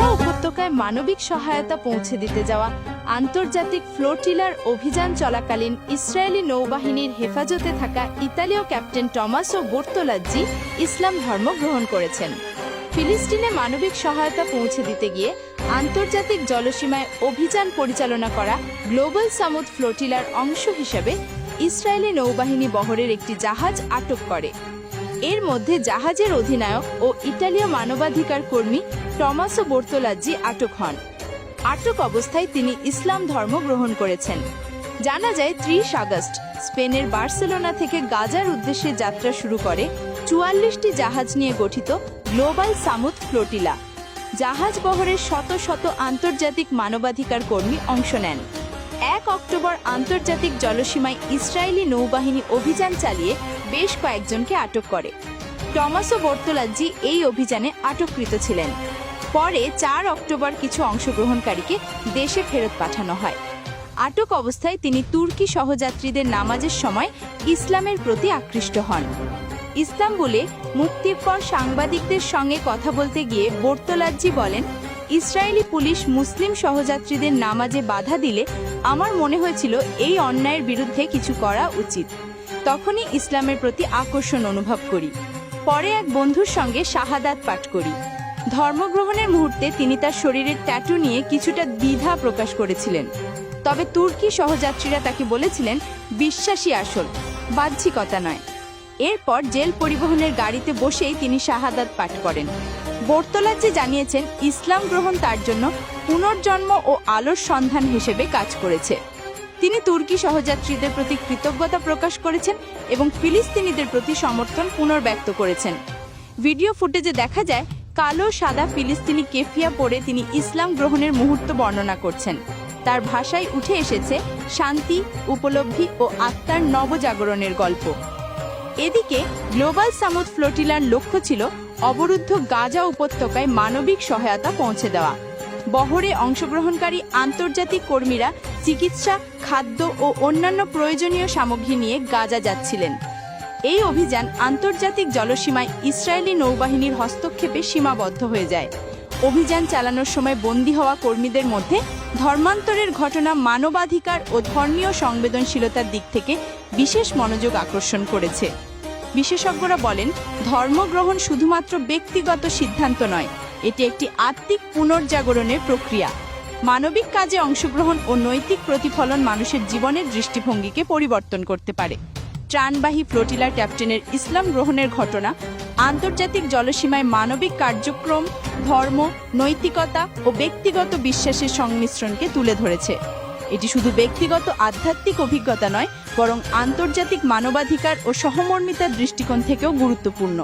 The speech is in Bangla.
গাজা উপত্যকায় মানবিক সহায়তা পৌঁছে দিতে যাওয়া আন্তর্জাতিক ফ্লোটিলার অভিযান চলাকালীন ইসরায়েলি নৌবাহিনীর হেফাজতে থাকা ইতালীয় ক্যাপ্টেন টমাসো বোর্তোলাজ্জি ইসলাম ধর্ম গ্রহণ করেছেন। ফিলিস্তিনে মানবিক সহায়তা পৌঁছে দিতে গিয়ে আন্তর্জাতিক জলসীমায় অভিযান পরিচালনা করা গ্লোবাল সামুদ ফ্লোটিলার অংশ হিসেবে ইসরায়েলি নৌবাহিনী বহরের একটি জাহাজ আটক করে। এর মধ্যে জাহাজের অধিনায়ক ও ইতালীয় মানবাধিকার কর্মী টমাসো বোর্তোলাজ্জি আটক হন। আটক অবস্থায় তিনি ইসলাম ধর্ম গ্রহণ করেছেন। জানা যায়, ত্রিশ আগস্ট, স্পেনের বার্সেলোনা থেকে গাজার উদ্দেশ্যে যাত্রা শুরু করে চুয়াল্লিশটি জাহাজ নিয়ে গঠিত গ্লোবাল সামুদ ফ্লোটিলা। জাহাজ বহরের শত শত আন্তর্জাতিক মানবাধিকার কর্মী অংশ নেন। এক অক্টোবর আন্তর্জাতিক জলসীমায় ইসরায়েলি নৌবাহিনী অভিযান চালিয়ে বেশ কয়েকজনকে আটক করে। টমাসো বর্তোলাজ্জি এই অভিযানে আটককৃত ছিলেন। পরে চার অক্টোবর কিছু অংশগ্রহণকারীকে দেশে ফেরত পাঠানো হয়। আটক অবস্থায় তিনি তুর্কি সহযাত্রীদের নামাজের সময় ইসলামের প্রতি আকৃষ্ট হন। ইস্তাম্বুলে মুক্তির পর সাংবাদিকদের সঙ্গে কথা বলতে গিয়ে বোর্তলাজ্জি বলেন, ইসরায়েলি পুলিশ মুসলিম সহযাত্রীদের নামাজে বাধা দিলে আমার মনে হয়েছিল এই অন্যায়ের বিরুদ্ধে কিছু করা উচিত। তখনই ইসলামের প্রতি আকর্ষণ অনুভব করি। পরে এক বন্ধুর সঙ্গে শাহাদাত পাঠ করি। ধর্মগ্রহণের মুহূর্তে তিনি তার শরীরের ট্যাটু নিয়ে কিছুটা দ্বিধা প্রকাশ করেছিলেন। তবে তুর্কি সহযাত্রীরা তাকে বলেছিলেন, বিশ্বাসী আসল, বাহ্যিকতা নয়। এরপর জেল পরিবহনের গাড়িতে বসেই তিনি শাহাদাত পাঠ করেন। বোর্তলাজ্জি জানিয়েছেন, ইসলাম গ্রহণ তার জন্য পুনর্জন্ম ও আলোর সন্ধান হিসেবে কাজ করেছে। তিনি তুর্কি সহযাত্রীদের প্রতি কৃতজ্ঞতা প্রকাশ করেছেন এবং ফিলিস্তিনিদের প্রতি সমর্থন পুনর্ব্যক্ত করেছেন। ভিডিও ফুটেজে দেখা যায় কালো, সাদা ফিলিস্তিনি কেফিয়া পরে তিনি ইসলাম গ্রহণের মুহূর্ত বর্ণনা করছেন। তার ভাষায় উঠে এসেছে শান্তি, উপলব্ধি ও আত্মার নবজাগরণের গল্প। এদিকে গ্লোবাল সামুদ ফ্লোটিলার লক্ষ্য ছিল অবরুদ্ধ গাজা উপত্যকায় মানবিক সহায়তা পৌঁছে দেওয়া। বহরে অংশগ্রহণকারী আন্তর্জাতিক কর্মীরা চিকিৎসা, খাদ্য ও অন্যান্য প্রয়োজনীয় সামগ্রী নিয়ে গাজা যাচ্ছিলেন। এই অভিযান আন্তর্জাতিক জলসীমায় ইসরায়েলি নৌবাহিনীর হস্তক্ষেপে সীমাবদ্ধ হয়ে যায়। অভিযান চালানোর সময় বন্দী হওয়া কর্মীদের মধ্যে ধর্মান্তরের ঘটনা মানবাধিকার ও ধর্মীয় সংবেদনশীলতার দিক থেকে বিশেষ মনোযোগ আকর্ষণ করেছে। বিশেষজ্ঞরা বলেন, ধর্মগ্রহণ শুধুমাত্র ব্যক্তিগত সিদ্ধান্ত নয়, এটি একটি আত্মিক পুনর্জাগরণের প্রক্রিয়া। মানবিক কাজে অংশগ্রহণ ও নৈতিক প্রতিফলন মানুষের জীবনের দৃষ্টিভঙ্গিকে পরিবর্তন করতে পারে। ত্রাণবাহী ফ্লোটিলার ক্যাপ্টেনের ইসলাম গ্রহণের ঘটনা, আন্তর্জাতিক জলসীমায় মানবিক কার্যক্রম, ধর্ম, নৈতিকতা ও ব্যক্তিগত বিশ্বাসের সংমিশ্রণকে তুলে ধরেছে। এটি শুধু ব্যক্তিগত আধ্যাত্মিক অভিজ্ঞতা নয়, বরং আন্তর্জাতিক মানবাধিকার ও সহমর্মিতার দৃষ্টিকোণ থেকেও গুরুত্বপূর্ণ।